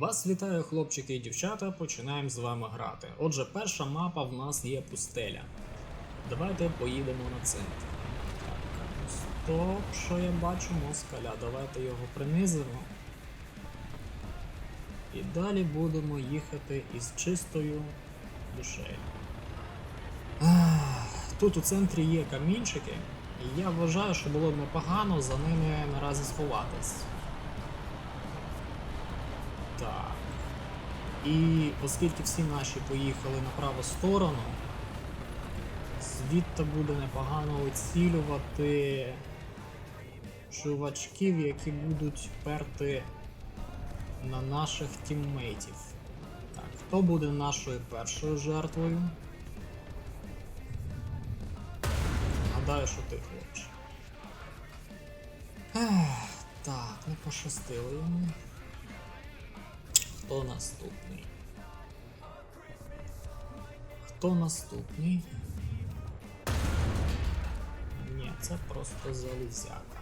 Вас вітаю, хлопчики і дівчата. Починаємо з вами грати. Отже, перша мапа в нас є пустеля. Давайте поїдемо на центр. Так, стоп, що я бачу, москаля. Давайте його принизимо. І далі будемо їхати із чистою душею. Тут у центрі є камінчики, і я вважаю, що було б непогано за ними наразі сховатись. І оскільки всі наші поїхали на праву сторону, звідти буде непогано оцілювати чувачків, які будуть перти на наших тіммейтів. Так, хто буде нашою першою жертвою? Гадаю, що ти, хлопче. Так, не пощастило йому. Хто наступний? Хто наступний? Ні, це просто залізяка.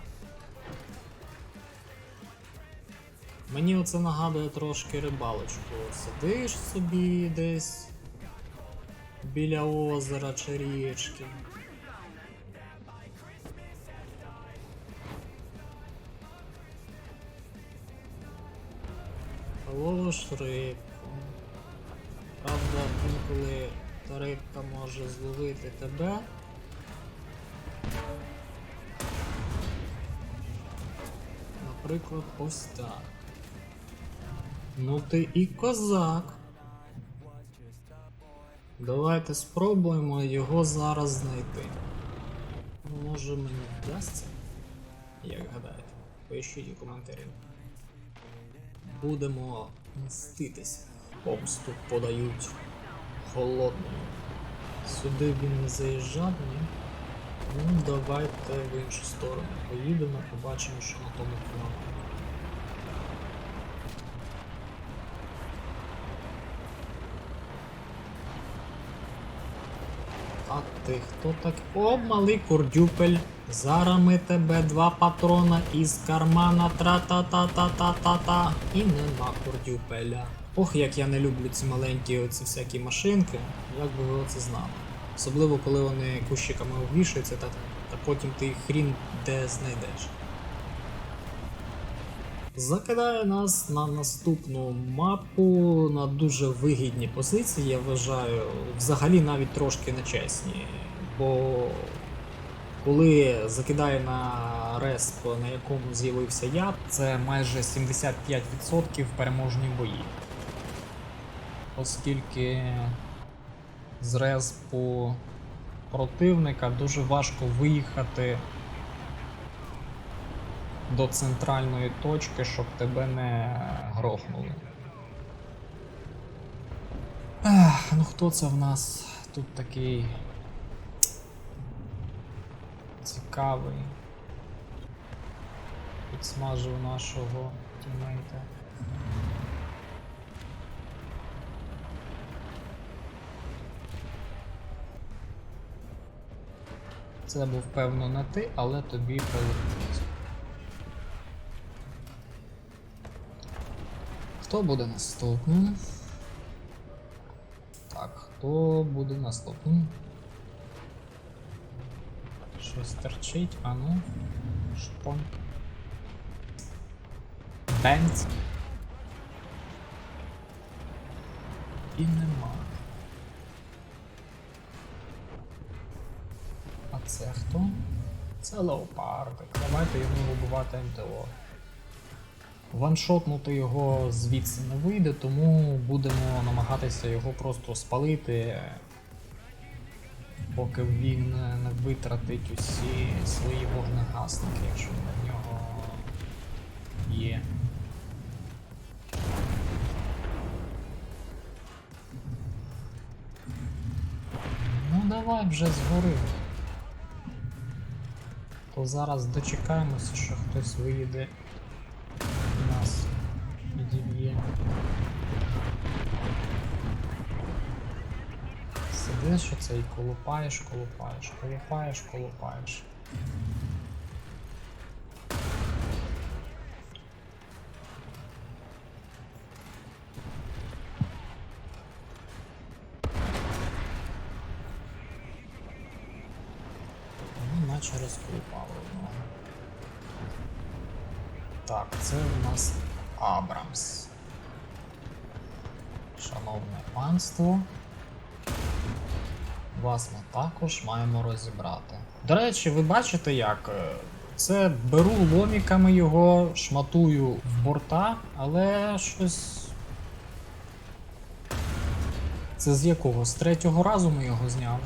Мені оце нагадує трошки рибалочку. Сидиш собі десь біля озера чи річки. Ловиш рибку. Правда, інколи рибка може зловити тебе. Наприклад, ось так. Ну ти і козак. Давайте спробуємо його зараз знайти. Може мені вдасться? Як гадаєте? Пишіть у коментарі. Будемо мститися. Помсту подають холодною. Сюди він не заїжджав, ні? Ну, давайте в іншу сторону поїдемо, побачимо, що на тому фоні. А ти хто так? О, малий курдюпель. Зараз ми тебе два патрона із кармана тра-та-та-та-та-та-та. І нема курдюпеля. Ох, як я не люблю ці маленькі оці всякі машинки, як би ви це знали. Особливо коли вони кущиками обвішуються, та, та потім ти їх хрін де знайдеш. Закидає нас на наступну мапу на дуже вигідні позиції, я вважаю, взагалі навіть трошки нечесні. Бо коли закидає на респ, на якому з'явився я, це майже 75% переможні бої. Оскільки з респу противника дуже важко виїхати до центральної точки, щоб тебе не грохнули. Ех, ну хто це в нас тут такий цікавий? Підсмажив нашого тімейта. Це був певно не ти, але тобі прилетить. Хто буде наступним? Так, хто буде наступним? Щось торчить, а ну. Шпонь. Бенц. І нема. А це хто? Це леопардик. Давайте йому вибивати МТО. Ваншотнути його звідси не вийде, тому будемо намагатися його просто спалити, поки він не витратить усі свої вогнегасники, якщо в нього є. Ну давай вже згори. То зараз дочекаємося, що хтось виїде знаєш оце і колупаєш, колупаєш, колупаєш, колупаєш. Ну, наче розколупало одного. Так, це у нас Абрамс. Шановне панство. Вас ми також маємо розібрати. До речі, ви бачите як? е, Це беру ломіками його, шматую в борта, але щось. Це з якого? З третього разу ми його зняли.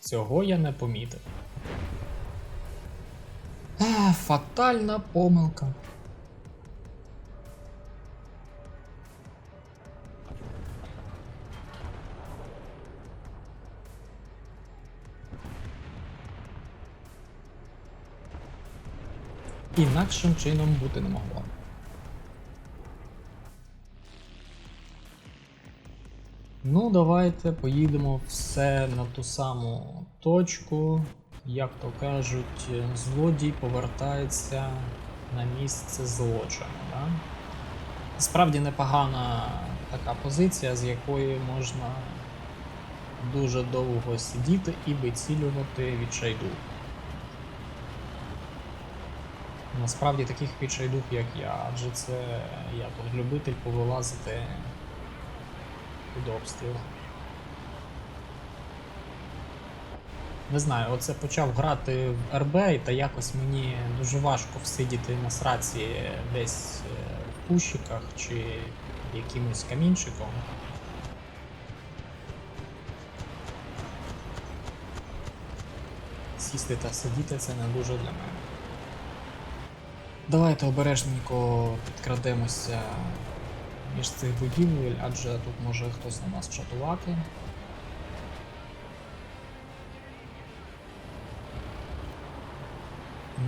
Цього я не помітив. Ех, фатальна помилка. Інакшим чином бути не могло. Ну, давайте поїдемо все на ту саму точку. Як то кажуть, злодій повертається на місце злочину. Да? Справді непогана така позиція, з якої можна дуже довго сидіти і вицілювати відчайдух. Насправді таких відчайдух, як я, адже це я тут любитель повилазити під обстріл. Не знаю, оце почав грати в РБ, та якось мені дуже важко всидіти на сраці десь е, в кущиках чи якимось камінчиком. Сісти та сидіти це не дуже для мене. Давайте обережненько підкрадемося між цих будівель, адже тут може хтось на нас чатувати.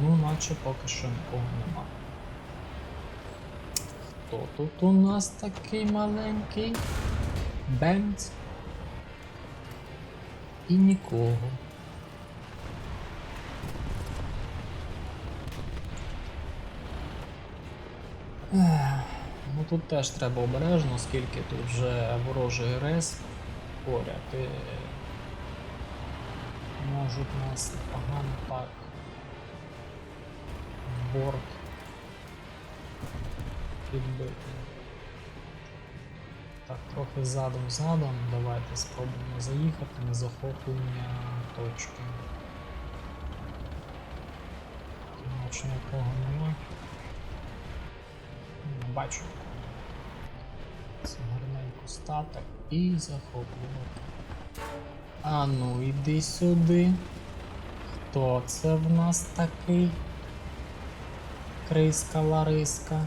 Ну, наче поки що нікого нема. Хто тут у нас такий маленький? Бенц? І нікого. Ну тут теж треба обережно, оскільки тут вже ворожий рез поряд і можуть нас погано так борт підбити. Так, трохи задом-задом. Давайте спробуємо заїхати на захоплення точки. Наче нікого нема. Не бачу. Це гарненько стати і захоплювати. А ну, іди сюди. Хто це в нас такий? Криска Лариска.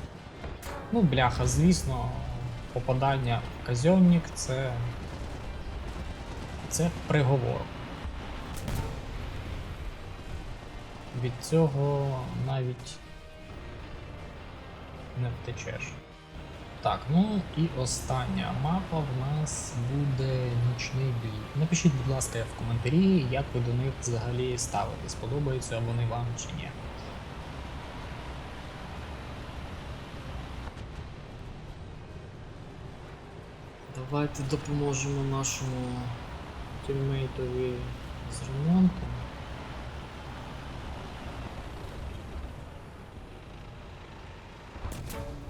Ну, бляха, звісно, попадання в казьонник це. Це приговор. Від цього навіть не втечеш. Так, ну і остання мапа в нас буде нічний бій. Напишіть, будь ласка, в коментарі, як ви до них взагалі ставитесь, подобаються вони вам чи ні. Давайте допоможемо нашому тіммейтові з ремонтом.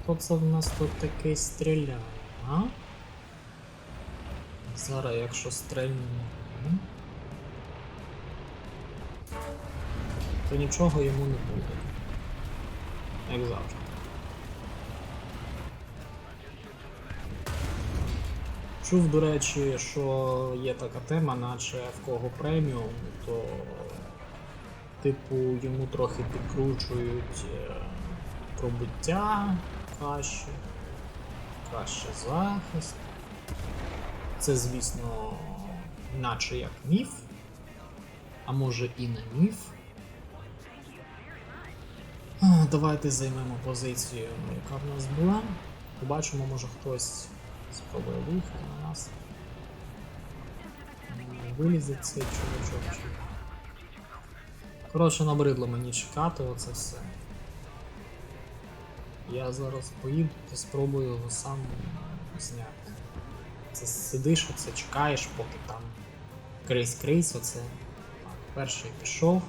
Хто це в нас тут такий стріляє, а? Зараз, якщо стрельнемо, то нічого йому не буде. Як завжди. Чув, до речі, що є така тема, наче в кого преміум, то типу йому трохи підкручують е, пробиття краще, краще захист. Це, звісно, наче як міф, а може і не міф. Давайте займемо позицію, яка в нас була. Побачимо, може хтось спробує виїхати на нас. Вилізе цей чувачок. чи- Коротше, набридло мені чекати оце все. Я зараз поїду та спробую його сам зняти. Це сидиш, оце чекаєш, поки там крейсь-крейсь оце. Перший пішов.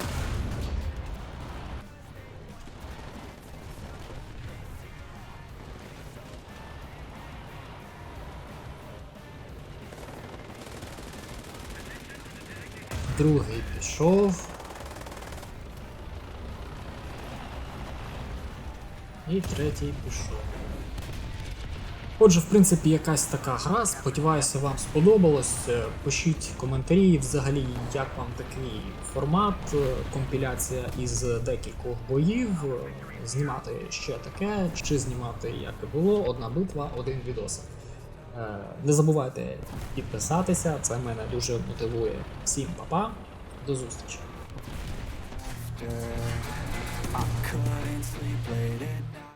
Другий пішов. І третій пішов. Отже, в принципі, якась така гра. Сподіваюся, вам сподобалось. Е, Пишіть коментарі, взагалі, як вам такий формат, е, компіляція із декількох боїв. е, Знімати ще таке, чи знімати як і було, одна битва, один відосик. Е, Не забувайте підписатися, це мене дуже мотивує. Всім па-па, до зустрічі.